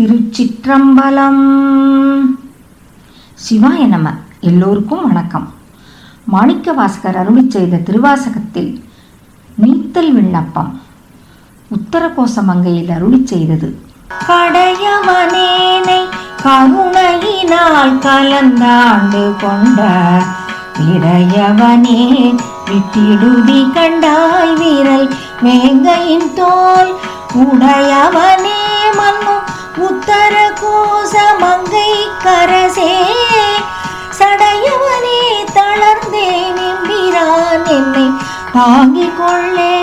திருச்சிற்றம்பலம். சிவாய நம எல்லோருக்கும் வணக்கம். மாணிக்க வாசகர் அருளி செய்த திருவாசகத்தில் நீத்தல் விண்ணப்பம். உத்தரகோச மங்கையில் அருளி செய்தது. கடையவனேனை கருணையினால் கலந்தாண்டு கொண்ட இடையவனே விட்டிடுதி கண்டாய் வீரல் மேங்கையின் தோல். உடையவனே மன்னு உத்தர கோச மங்கை கரசே சடையவனே தளர்ந்தே நின்றான் என்னை தாங்கிக் கொள்ளே.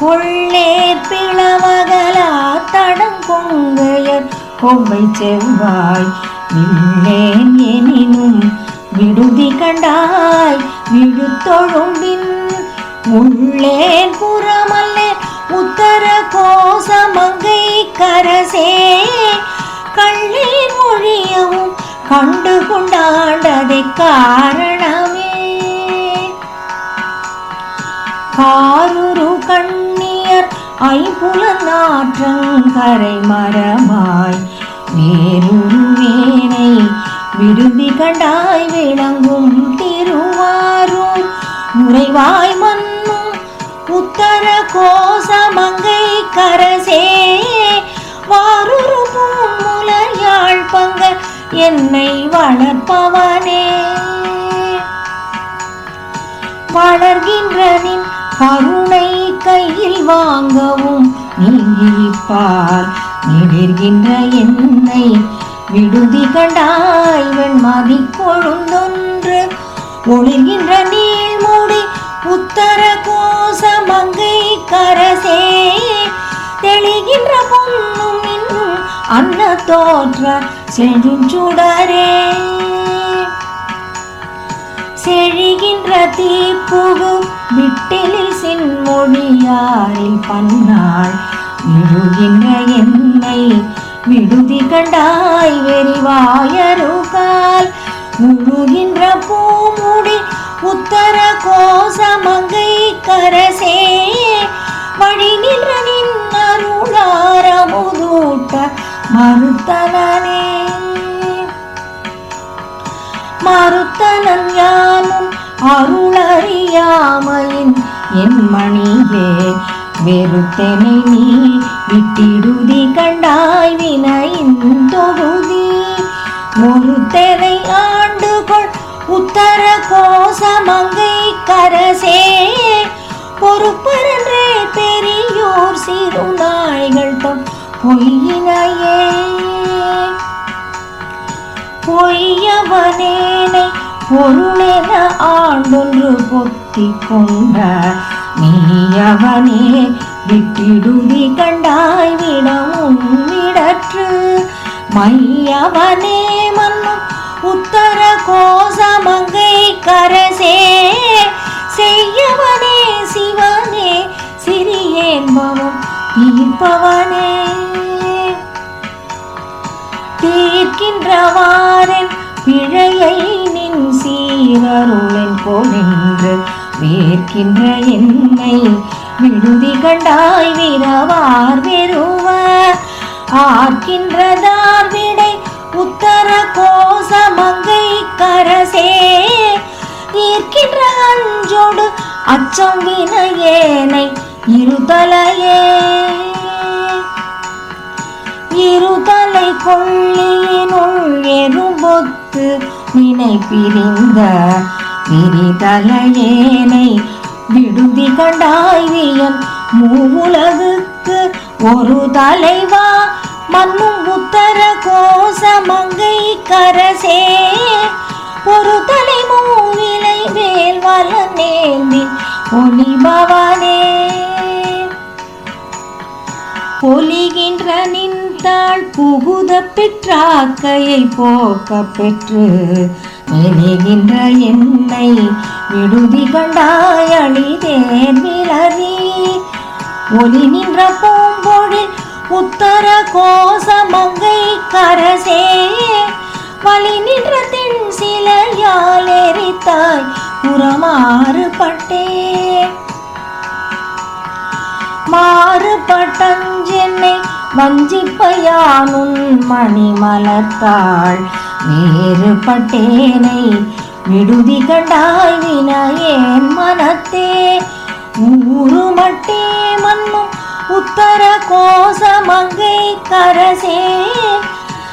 கொள்ளே பிளவகலா தடங்கொங்கையர் கொம்பை செவ்வாய் நின்றேன் எனினும் விடுதி கண்டாய் விழுத்தொழும்பின் உள்ளே புறமல்ல உத்தர கோசமங்கை கரசே கள்ளேன் மொழியவும் கண்டு கொண்டாண்டதை காரணமே. காருரு கண்ணியர் ஐம்புலநாற்றங்கரை மரமாய் வேருருவேனை விருதி கண்டாய் விளங்கும் திருவாரூர் முறைவாய் மன் உத்தர கோச மங்கை கரசே வாருரு பூமுலர் யாழ் பங்க என்னை வளர்ப்பவனே. வளர்கின்ற நின் கருணை கையில் வாங்கவும் நீங்கிப்பால் நிடிர்கின்ற என்னை விடுதி கண்டாய் வெண்மதி கொழுந்தொன்று ஒளிர்கின்ற நீள்முடி புத்தர கோச மங்கை கரசே தெளிகின்ற பொன்னும் இன்னும் அன்ன தோற்ற செழுஞ்சுடரே செழிகின்ற தீப்புகு விட்டிலில் சின்மொழியாரில் பன்னாள் விழுகின்ற என்னை விடுதி கண்டாய் வெறிவாயருகால் முழுகின்ற பூமுடி உத்தர கோசமங்கை கரசே வழி நின்ற நின்னருளாரமுதூட்ட மறுத்தனே மறுத்தனன். யானும் அருளறியாமையின் என் மணியே வெறுத்தனை நீ விட்டிடுதி கண்டாய் வினையின் தொகுதி முறுத்தனை ஆ உத்தர கோச மங்கை கரசே பொறுப்பரன்றே பெரியோர் சிறு நாய்கள் தம் பொய்யினையே. பொய்யவனேனை பொருளென ஆண்டொன்று பொத்தி கொண்ட நீயவனே விட்டிடுதி கண்டாய் விடமும் விடற்று மையவனே மன்னும் உத்தர கோசமங்கை கரசே செய்யவனே சிவனே சிறியேன் மனம் தீர்ப்பவனே தீர்க்கின்றவாறன் பிழையை நின் சீரருளின் போலென்று வேர்க்கின்ற என்னை விடுதி கண்டாய் விரவார் வெறுவ ஆர்க்கின்றதார் விடை உத்தர கோச மங்கை கரசே ஈர்க்கின்ற அஞ்சோடு அச்சம் வினையேனை இருதலையே. இருதலை கொள்ளியினுள் எறும்பொத்து நினை பிரிந்த விரிதலையேனை விடுதி கண்டாய் வியன் மூவுலகுக்கு ஒரு தலைவா மண்ணும் உத்தர கோச மங்கை கரசே. ஒரு தலை மூவிலை வேல் வல ஒளி ஒளிபவனே பொலிகின்ற நின்றாள் புகுத பெற்றாக்கையை போக்க பெற்று மெலிகின்ற என்னை விடுதி கண்டாய் அழிதேர் விளரி ஒளி நின்ற பூம்பொழில் உத்தர கோச மங்கை கரசே வழி நின்ற தென் சிலையால் எரித்தாய் புறமாறுபட்டே மாறுபட்டஞ்சென்னை வஞ்சிப்பையானுன் மணிமலத்தாள் வேறுபட்டேனை விடுதி கண்டாய் வினையேன் மனத்தே ஊருமட்டே மன்னும் உத்தர கோசமங்கை கரசே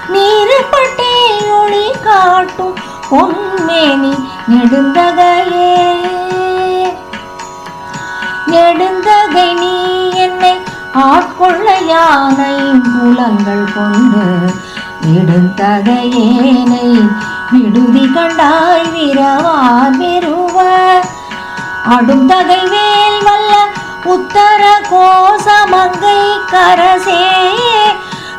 நீருப்பட்டே ஒளி காட்டும் பொன்மேனி நெடுந்தகையே. நெடுந்தகை நீ என்னை ஆட்கொள்ள யானை புலங்கள் கொண்டு நெடுந்தகையேனை விடுதி கண்டாய் விரவார் வெறுவ அடுந்தகை வே வல்ல உத்தர கோசமங்கை கரசே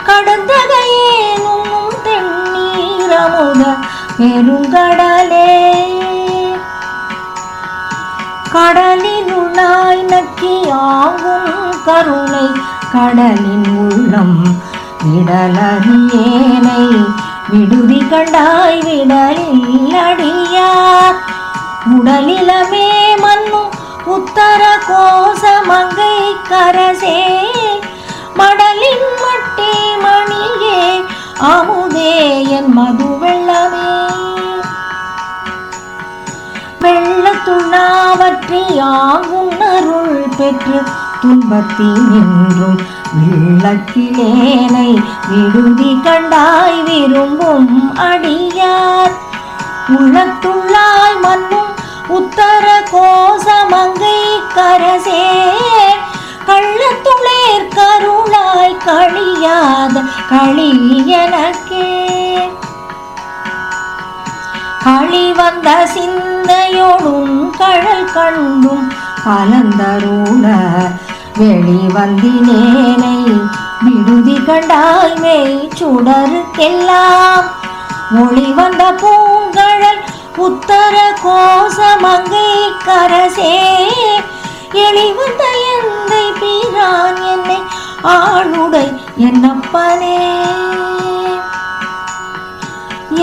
கடுந்தகையேனும் தென்னீரமுத பெருங்கடலே கடலின் உள்ளாய் நக்கி ஆகும் கருணை கடலின் உள்ளம் விடலறியேனை விடுதி கண்டாய் விடலில் அடியார் உடலிலமே மண்ணும் உத்தர கோசமங்கை கரசே மடலின் மட்டே மணியே அமுதே என் மது வெள்ளமே வெள்ளத்துள்ளாவற்றி ஆகும் அருள் பெற்று துன்பத்தில் நின்றும் விளக்கிலேனை விடுதி கண்டாய் விரும்பும் அடியார். உள்ளத்துள்ளாய் மண்ணும் உத்தர கோசமங்கை கரசே. கள்ளத்துளேர் கருளாய் கழியாத களியனக்கே. களி வந்த சிந்தையோடும் கழல் கண்டும் கலந்தருள வெளிவந்தினேனை. விடுதி கண்டாய் மெய் சுடருக்கெல்லாம் மொழி வந்த பூங்கழல் புத்தர கோசமங்கை கரசே எளிவந்த எந்தை பீரான் என்னை ஆளுடை என்னப்பனே.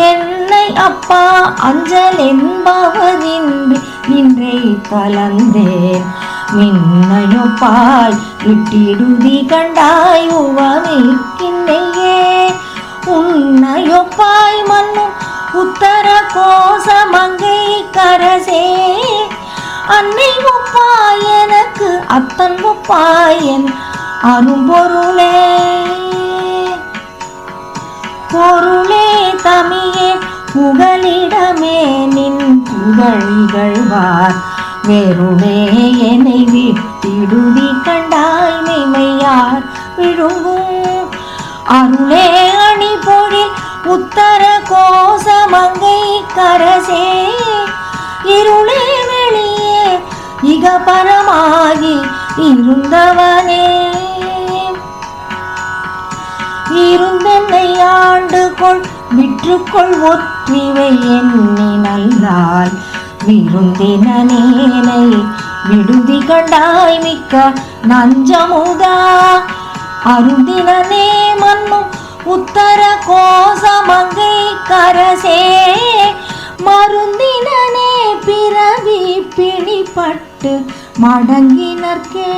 என்னை அப்பா அஞ்சல் என்பவரின்றி நின்றை கலந்தேன். மின்னையொப்பாய் விட்டிடுதி கண்டாய் உவமிக்கின்னையே. உன்னையொப்பாய் மன்னும் உத்தர கோசமங்கை கரசே. அன்னை ஒப்பாய் எனக்கு அத்தன் முப்பாயன் அரும்பொருளே. பொருளே தமியே புகலிடமே நின் புகழிகழ்வார் வெறுமே என்னை விட்டிடுதி கண்டாய் மெய்மையார் விழுங்கும் அருளே உத்தர கோசமங்கை கரசே இருளே வெளியே இக பரமாகி இருந்தவனே. இருந்தென்னை ஆண்டு கொள் விற்றுக்கொள் ஒற்றிவை எண்ணி நல்லால் விருந்தினேனை விடுதி கண்டாய் மிக்க நஞ்சமுதா. அருந்தினே மண்ணும் உத்தர கோசமங்கை கரசே மருந்தினே பிறவி பிணிப்பட்டு மடங்கினர்க்கே.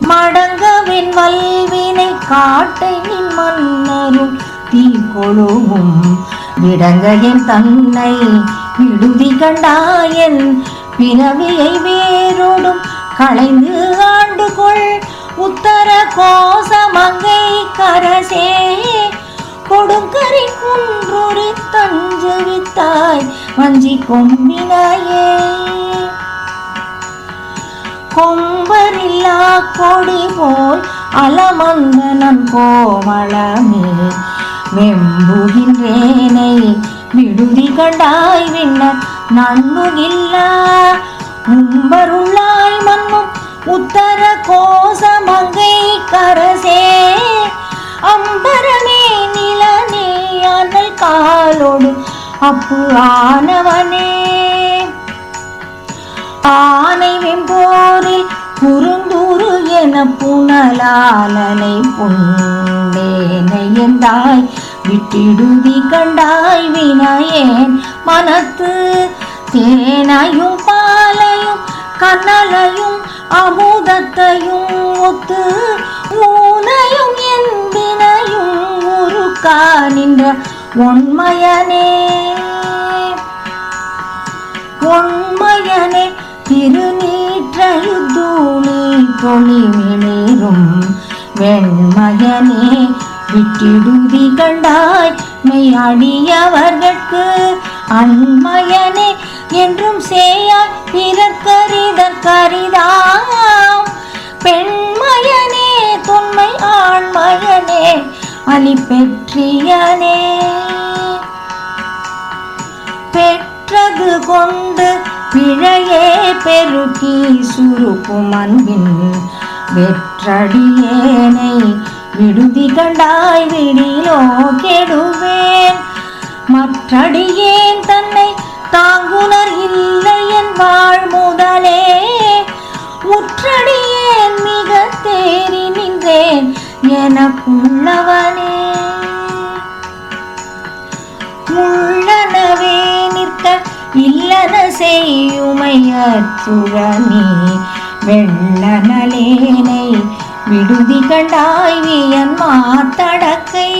மடங்கவின் வல்வினை காட்டை நின் மன்னரும் தீக்கொழுவும் விடங்கையின் தன்னை விடுதி கண்டாயன் பிறவியை வேரோடும் களைந்து ஆண்டு கொள் உத்தர கோசமங்கை கரசே கொடுங்கரி குன்றொரு தஞ்சு வித்தாய் வஞ்சி கொம்பினாயே கொம்பரில்லா கொடி போல் அலமந்தனன் கோவளமே வெம்புகின்றேனை விடுதி கண்டாய் விண்ண நண்புகில்லா உம்பருள்ளாய் மன்னும் உத்தர கோசமங்கை கரசே அம்பரமே நிலனே அனல் காலோடு அப்பு ஆனவனே ஆனை வெம்போரில் குறுந்தூறு என புனலாலனை புண்டேனையந்தாய் விட்டிடுதி கண்டாய் வினாயேன் மனத்து. தேனையும் பாலையும் கண்ணலையும் அமுதத்தையும் ஒத்து ஊனையும் என்பினையும் உருக்கா நின்ற உண்மையனே உண்மையனே திருநீற்றயுத்தூணி பொழிவினேரும் வெண்மையனே விட்டிடுதி கண்டாய் மெய்யாடியவர்கட்கு அண்மையனே என்றும் சேயாய் பிறக்கரிதற்கரிதாம் பெண்மயனே தொன்மை ஆண்மயனே அலி பெற்றியனே பெற்றது கொண்டு பிழையே பெருக்கி சுருக்கும் அன்பின் வெற்றடியேனை விடுதி கண்டாய் விடிலோ கெடுவேன். மற்றடியேன் தன்னை தாங்குனர் இல்லை என் வாழ் முதலே உற்றடியேன் மிக தேறி நின்றேன் எனக்குள்ளவனே. உள்ளனவே நிற்க இல்லன செய்யுமையற்றுழனி வெள்ளனலேனை விடுதி கண்டாய் வியன் மாத்தடக்கை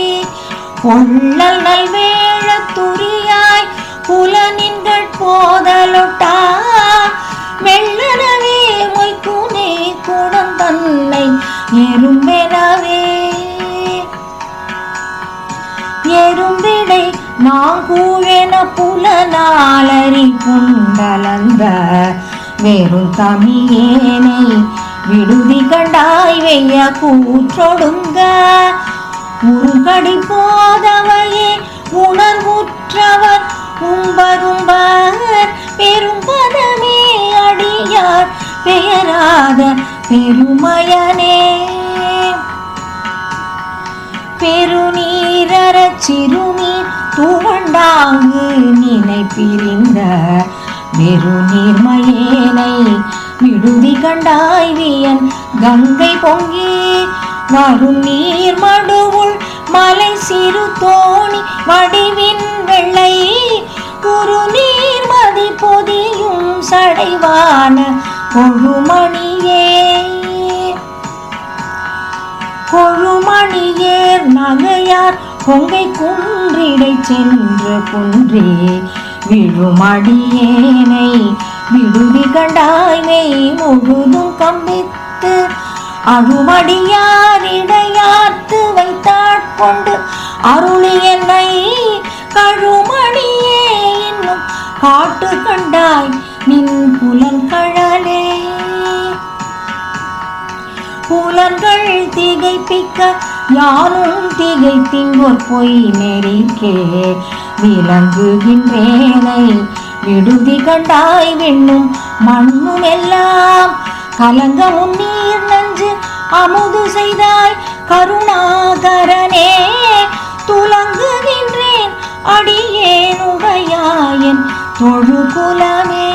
கொள்ளல் நல்வேழ துரி புலனின்கள் போதலொட்டா வெள்ளனவே மொய்க்குனே கூடம் தன்னை எறும்பெனவே எறும்பிடை நாங்கூழென புலனாளரி புண்டலந்த வெறும் தமியேனை விடுதி கண்டாய் வெய்ய கூற்றொடுங்க. உருகடி போதவையே உணர்வுற்றவர் உம்பரும்பர் பெரும்பதமே அடியார் பெயராத பெருமயனே. பெருநீரறச் சிறுமி துவண்டாங்கு நினை பிரிந்த வெறுநீர்மயேனை விடுதி கண்டாய்வியன் கங்கை பொங்கி வரும் நீர் மடுவுள் மலை சிறு தோணி வடிவின் வெள்ளை குரு நீர்மதி பொதியும் சடைவான கொழுமணியே. கொழுமணியேர் நகையார் பொங்கை குன்றிடை சென்று குன்றே. விழுமடியேனை விடுதி கண்டாய்மை முழுதும் கம்பித்து அழுமடியாரிடையார்த்து வைத்தாட்கொண்டு அருளி என்னை கழுமணியே இன்னும் காட்டு கண்டாய் நின் புலன்கழலே. புலன்கள் திகைப்பிக்க யானும் திகைத்திங்கோர் பொய் நெறிக்கே. விளங்குகின்றேனை விடுதி கண்டாய் விண்ணும் மண்ணும் எல்லாம் கலங்க உன்னீர் நஞ்சு அமுது செய்தாய் கருணாகரனே. துலங்குகின்றேன் அடியேனுடையாயன் தொழுகுலமே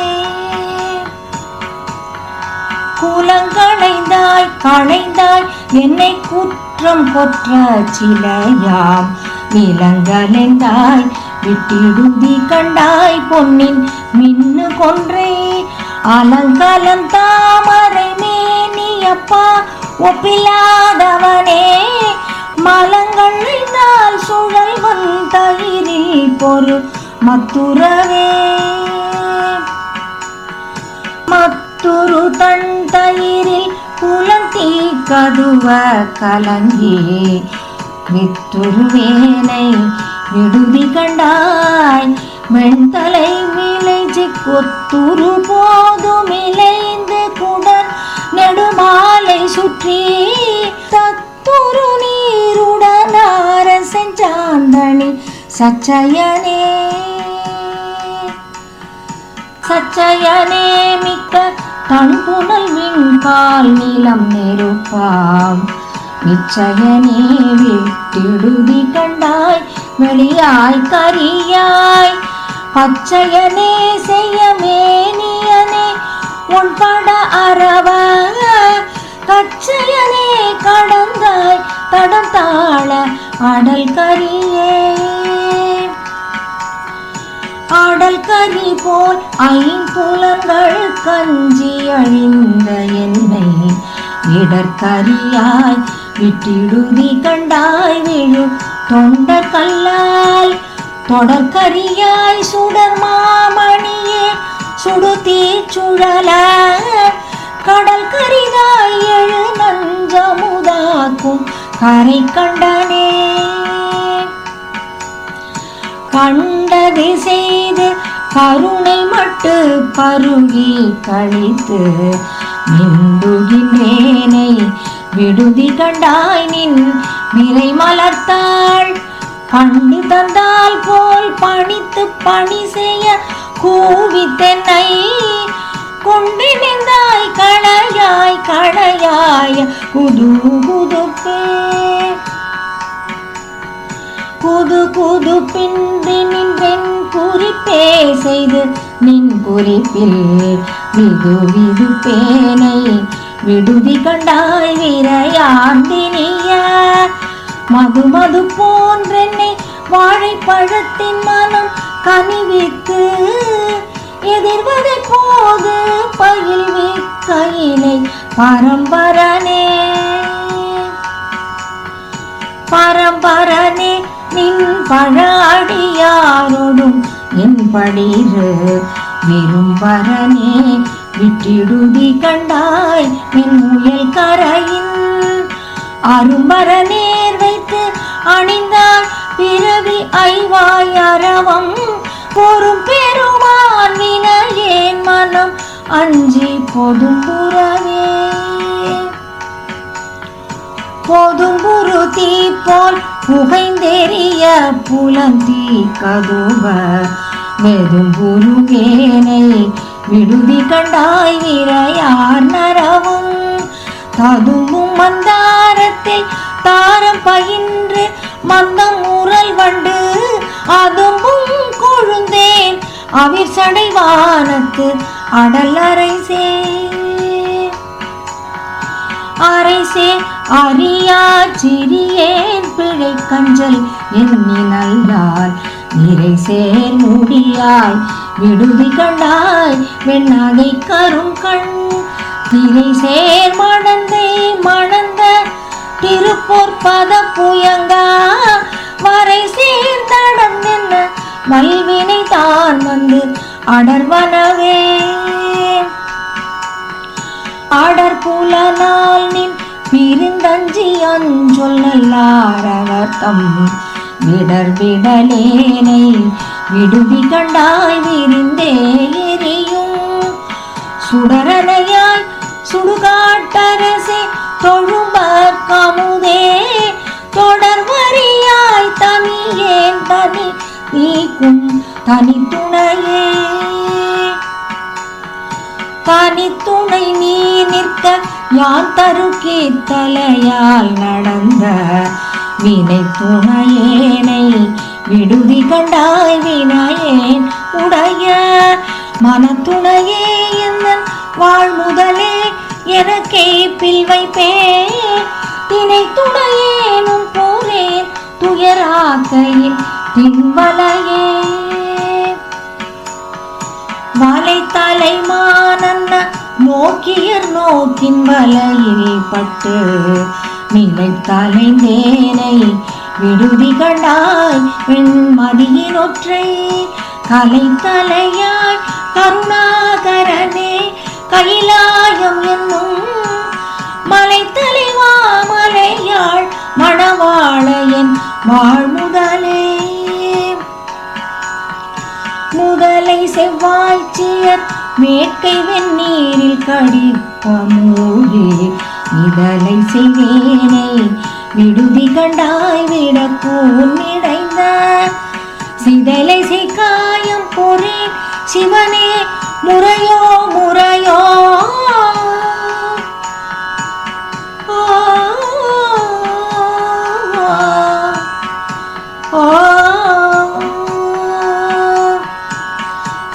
குலங்களைந்தாய் களைந்தாய் என்னை குற்றம் கொற்ற சிலையாம். விலங்கலைந்தாய் விட்டிடுதி கண்டாய் பொன்னின் மின்னு கொன்றே. அலங்காலம் தாமரை மேனியப்பா ஒப்பில்லாதவனே. மலங்களைந்தால் சுழல் வந்தயிரில் பொரு மத்துரவே மத்துரு தன் தயிரில் புலந்தீ கதுவ கலங்கி. வித்துருவேனை விடுதி கண்டாய் வெண்தலை விளைச்சி கொத்துரு போ. இலைந்து குடர் நெடுமாலை சுற்றி. தத்துரு நீருடனார சாந்தனி சச்சயனே. சச்சயனே மிக்க தன்புணல் விண்கால் நிலம் நெருப்பாம். நிச்சயனே விட்டிடுதி கண்டாய் வெளியாய் கரியாய். பச்சையனே செய்யமே நீ உன்பட அறவ? கச்சையனே கடந்தாய் தடம் தாழ அடல் கரியே. ஆடல் கரி போல் ஐம்புலங்கள் கஞ்சி அழிந்த என்னை இடற்கரியாய் விட்டிடுதி கண்டாய் விழு தொண்டர் கல்லால் தொடர்கரியாய் சுடர் மாமணியே சுடுதீ சுழல கடல் கரிதாய் எழு நஞ்சமுதாக்கும் கரை கண்டனே. கண்டது செய்து கருணை மட்டு பருகி கழித்து நின்றுகின்றேனை விடுதி கண்டாய் நின் விரை மலர்த்தாள். பண்டு தந்தால் போல் பணித்து பணி செய்ய கூவித்தென்னை கொண்டு நின்றாய் களையாய் களையாய் குது குதுப்பே. புது புது பின்றி நின்றென் குறிப்பே செய்து நின் குறிப்பில் விது விது பேனை விடுதி கண்டாய் விரையாந்தினிய. மது மது போன்றென்னை வாழைப்பழத்தின் மனம் கனிவித்து எதிர்வதை போது பயில்வி கையிலை பரம்பரனே. பரம்பரனே நின் பழாடியாரோடும் என் படிரு விரும்பரனே விட்டிடுதி கண்டாய் நின் முயல் கரையின் அரும்பர நேர் வைத்து அணிந்தாய் பிறவி ஐவாய் அரவம் பொறும் பெருமான் வினையேன் மனம் அஞ்சி பொதும் புறவே. போதும் குரு தீ போல் புகைந்தெறிய புலந்தீ கதுவ வெதும் புருகேனை விடுதி கண்டாய் விரையார் நரவும். ததும்பும் மந்தாரத்தில் தாரம் பயின்று மந்தம் ஊரல் வண்டு அதுவும் கொழுந்தேன். அவிர் சடைவானத்து அடல் அரைசே. அரைசே அறியா சிறியேன் பிழை கஞ்சல் எண்ணி நல்லால் நிறை சேர் முடியாய் விடுதி கண்டாய் வெண்ணாகை கரும் கண். திரை சேர் மணந்தே மணந்த திருப்பூர் பத புயங்கா வரை சேர்ந்தடம் என்ன? மல்வினை தான் வந்து அடர்வனவே. அடர் புலனால் நின் பிரிந்தஞ்சி அஞ்சொல்லாரவர்த்தம் விடர் விடலேனை விடுதி கண்டாய் விரிந்தே எரியும். சுடரனையாய் சுடுகாட்டரசே தொழும்ப கமுதே தொடர்வரியாய் தனியேன் தனி நீக்கும் தனித்துணையே தனித்துணை நீ நிற்க யான் தருக்கே தலையால் நடந்த வினை துணையேனை விடுதி கண்டாய் வினையேன் உடைய மனத்துணையே என்ன வாழ் முதலே. எனக்கே பில் வைப்பே தினை துணையேனும் போரேன் துயராக்கையில் தின்பலையே வலை தலைமானன்ன நோக்கியர் நோக்கின் வலையில் பட்டு நிலை தலைந்தேனை விடுதி கண்டாய் வெண்மதியினொற்றை கலை தலையாய் கைலாயம் என்னும் மலை தலைவா மலையாள் மணவாளையன் வாழ்முதலே முதலை செவ்வாய்ச்சியர் மேற்கை வெந்நீரில் கடிப்ப இதழை செய்வேனே விடுதி கண்டாய் விடக்கூன் நிறைந்த. சிதலை செய்காயம் பொறி சிவனே முறையோ முறையோ.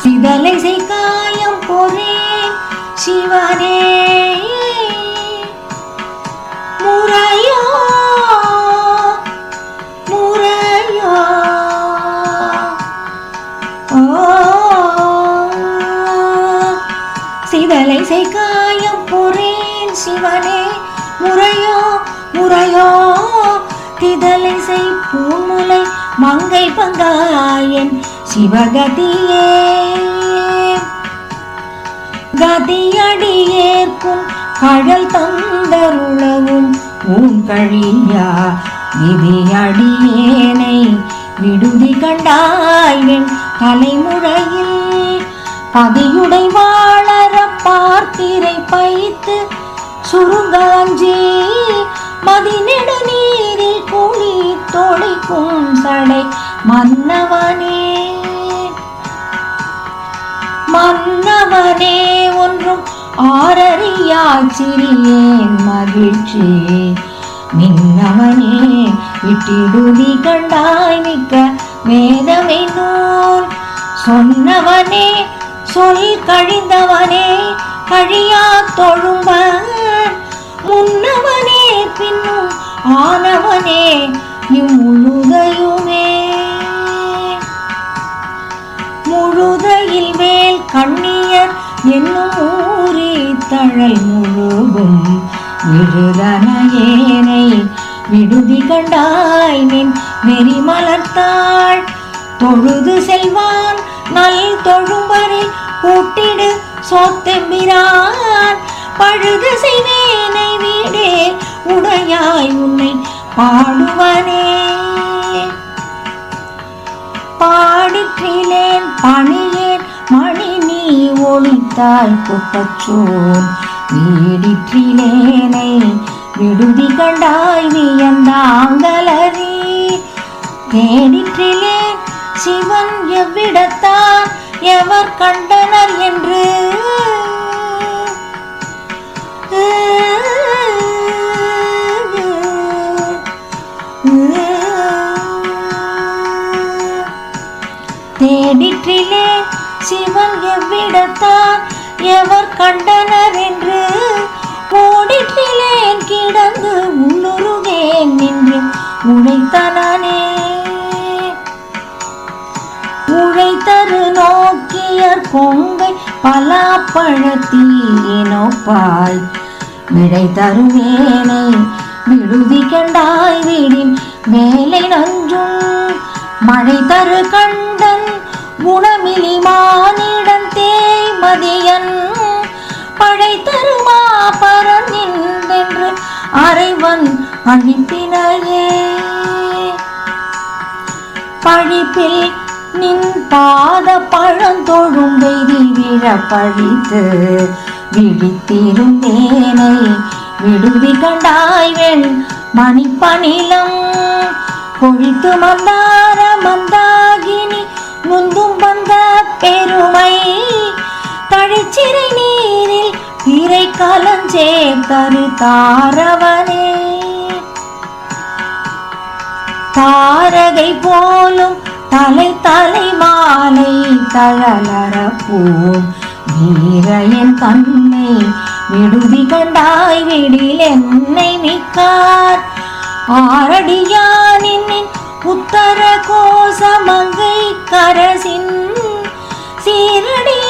சிதலை காயம் பொறேன் சிவனே. செய்காயம் செய் பூமுலை மங்கை பங்காயன் சிவகதியே. கதியடியேற்கும் கடல் தந்தருளவும் உன் கழியா விதியடியேனை விடுதி கண்டாயின் தலைமுறையில் பதியுடை வாழற பார்த்திரை பைத்து சுருங்காஞ்சி மதிநெடு நீரில் குழி தொழிக்கும் சடை மன்னவனே. மன்னவனே ஒன்றும் ஆரறியா சிறியேன் மகிழ்ச்சி. மின்னவனே விட்டிடுதி கண்டாய் மிக்க வேதமை நூல். சொன்னவனே சொல் கழிந்தவனே கழியா தொழும்பன் முன்னவனே பின்னும் ஆனவனே இம்முழுதையுமே முழுதையில் மேல் கண்ணியர் என்னும் ஊரே தழல் முழுகும். விருதனையேனை விடுதி கண்டாய் நின் வெறி மலர்த்தாள் தொழுது செல்வான் நல் தொழும்பரை கூட்டிடு சோத்தெம்பிரான். பழுது செய்வேனை வீடே உடையாய் உன்னை பாடுவனே. பாடிற்றிலேன் பணியேன் மணி நீ ஒளித்தாய் குப்பச்சோன் வீடிற்றிலேனை விடுதி கண்டாய் வியந்தாங்கலரி தேடிற்றிலே சிவன் எவ்விடத்தான் எவர் கண்டனர் என்று. தேடிற்றிலே சிவன் எவ்விடத்தான் எவர் கண்டனர் என்று ஓடிற்றிலேன் கிடந்து உள்ளுருகேன் நின்று உழைத்தனானே. உழைத்தரு நோக்கியர் கொங்கை பலாப்பழத்தீனோப்பாய் விடை தருவேனை விடுதி கண்டாய் வீடின் வேலை நஞ்சும். மழை தரு கண் குணமிலி மானிடன் தேய் மதியன் பழை தருமா பரன் அறைவன் அனுப்பினையே. பழிப்பில் நின் பாத பழந்தொழும் வெறி விழ பழித்து விழித்திருந்தேனை விடுதி கண்டாய்வெண் மணிப்பணிலம். பொழித்து மந்தார மந்தாகினி முந்தும் வந்த பெருமை தழிச்சிறை நீரில் பிறை கலஞ்சே தரு தாரவனே. தாரகை போலும் தலை தலை மாலை தழலற பூம் வீரையன் தன்னை விடுதி கண்டாய் விடில் என்னை மிக்கார் ஆரடியானின் உத்தர கோசமங்கை கரசின் சீரடியாரடியான்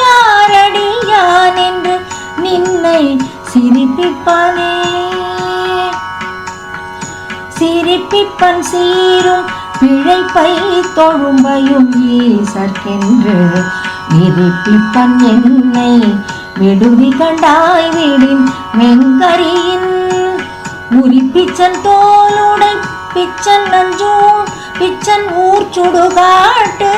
என்று நின்னை சிரிப்பிப்பானே. சிரிப்பிப்பன் சீரும் பிழைப்பை தொழும்பையும் ஈசற்கென்று விரிப்பிப்பன் என்னை விடுதி கண்டாய் வீடின் வெங்கரியின். உரிப்பிச்சன் தோலுடை பிச்சன் நஞ்சூன் பிச்சன் ஊர் சுடுகாட்டு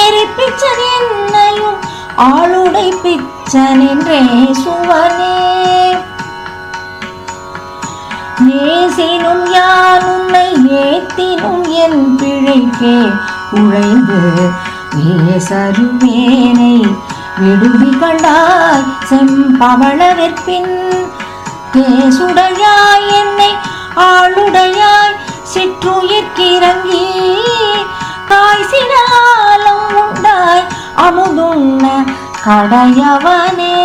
எரிப்பிச்சன் என்னையும் ஆளுடை பிச்சன் என்றே சுவனே. நேசினும் யார் உன்னை ஏத்தினும் என் பிழைக்கே உழைந்து ஏசருமேனை விடுதி கண்டாய் செம்பவளவிற்பின் தேசுடையாய் என்னை ஆளுடையாய் சிற்றுயிர்க்கிறங்கி காய் சினாலம் உண்டாய் அமுதுண்ண கடையவனே.